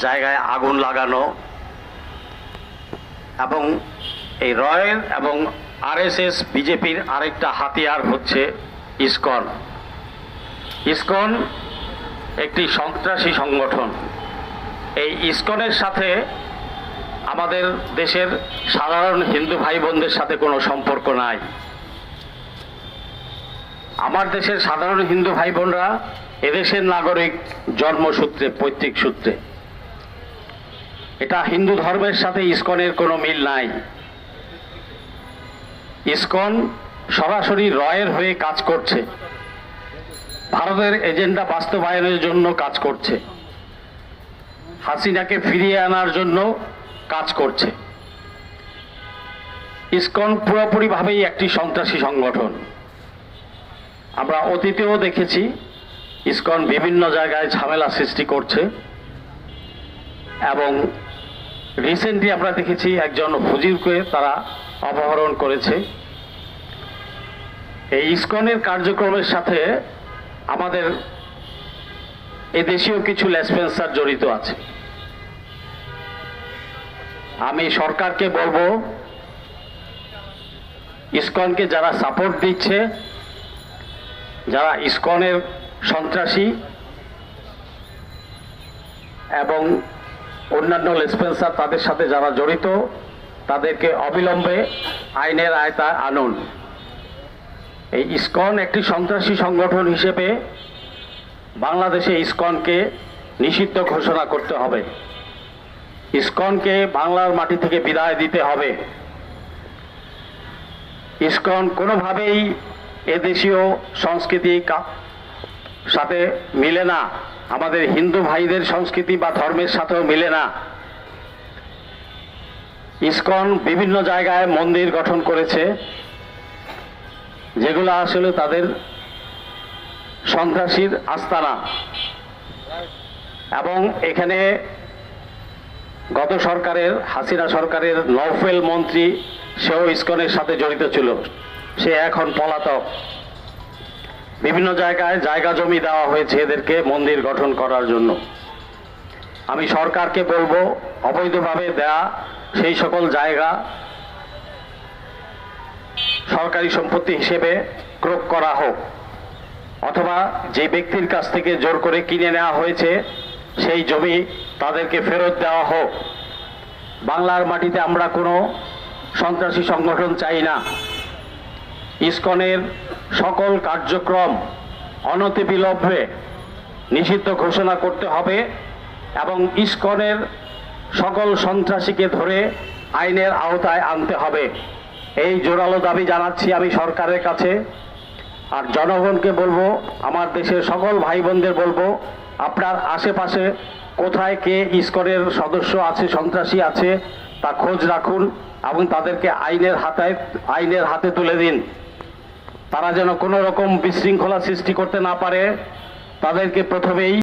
জায়গায় আগুন লাগানো এবং এই রয়ের এবং আরএসএস বিজেপির আরেকটা হাতিয়ার হচ্ছে ইসকন। ইসকন একটি সন্ত্রাসী সংগঠন। এই ইসকনের সাথে আমাদের দেশের সাধারণ হিন্দু ভাই বোনদের সাথে কোনো সম্পর্ক নাই। আমার দেশের সাধারণ হিন্দু ভাই বোনরা এদেশের নাগরিক জন্মসূত্রে, পৈতৃক সূত্রে। এটা হিন্দু ধর্মের সাথে ইস্কনের কোনো মিল নাই। ইস্কন সরাসরি রয়ের হয়ে কাজ করছে। ভারতের এজেন্ডা বাস্তবায়নের জন্য কাজ করছে। হাসিনাকে ফিরিয়ে আনার জন্য কাজ করছে। ইসকন পুরোপুরিভাবেই একটি সন্ত্রাসী সংগঠন। আমরা অতীতেও দেখেছি ইসকন বিভিন্ন জায়গায় ঝামেলা সৃষ্টি করছে এবং রিসেন্টলি আমরা দেখেছি একজন হুজিরকে তারা অপহরণ করেছে। এই ইসকনের কার্যক্রমের সাথে আমাদের এদেশীয় কিছু লেসপেন্সার জড়িত আছে। আমি সরকারকে বলব, ইসকনকে যারা সাপোর্ট দিচ্ছে, যারা ইসকনের সন্ত্রাসী এবং অন্যান্য লেসপেন্সার তাদের সাথে যারা জড়িত, তাদেরকে অবিলম্বে আইনের আয়তায় আনুন। এই ইসকন একটি সন্ত্রাসী সংগঠন হিসেবে বাংলাদেশে ইসকনকে নিষিদ্ধ ঘোষণা করতে হবে। ইসকনকে বাংলার মাটি থেকে বিদায় দিতে হবে। ইসকন কোনোভাবেই এদেশীয় সংস্কৃতি সাথে মিলে না। আমাদের হিন্দু ভাইদের সংস্কৃতি বা ধর্মের সাথেও মিলে না। ইসকন বিভিন্ন জায়গায় মন্দির গঠন করেছে, যেগুলো আসলে তাদের সন্ত্রাসীর আস্তানা। এবং এখানে গত সরকারের, হাসিনা সরকারের নৌফেল মন্ত্রী, সেও ইসকনের সাথে জড়িত ছিল। সে এখন পলাতক। বিভিন্ন জায়গায় জায়গা জমি দেওয়া হয়েছে এদেরকে মন্দির গঠন করার জন্য। আমি সরকারকে বলব, অবৈধভাবে দেয়া সেই সকল জায়গা সরকারি সম্পত্তি হিসেবে ক্রোক করা হোক, অথবা যে ব্যক্তির কাছ থেকে জোর করে কিনে নেওয়া হয়েছে, সেই জমি তাদেরকে ফেরত দেওয়া হোক। বাংলার মাটিতে আমরা কোনো সন্ত্রাসী সংগঠন চাই না। ইসকনের সকল কার্যক্রম অনতিবিলম্বে নিষিদ্ধ ঘোষণা করতে হবে এবং ইসকনের সকল সন্ত্রাসীকে ধরে আইনের আওতায় আনতে হবে। এই জোরালো দাবি জানাচ্ছি আমি সরকারের কাছে। আর জনগণকে বলব, আমার দেশের সকল ভাই বোনদের বলব, আপনার আশেপাশে কোথায় কে ইসকনের সদস্য আছে, সন্ত্রাসী আছে তা খোঁজ রাখুন এবং তাদেরকে আইনের হাতায়, আইনের হাতে তুলে দিন। তারা যেন কোনো রকম বিশৃঙ্খলা সৃষ্টি করতে না পারে, তাদেরকে প্রথমেই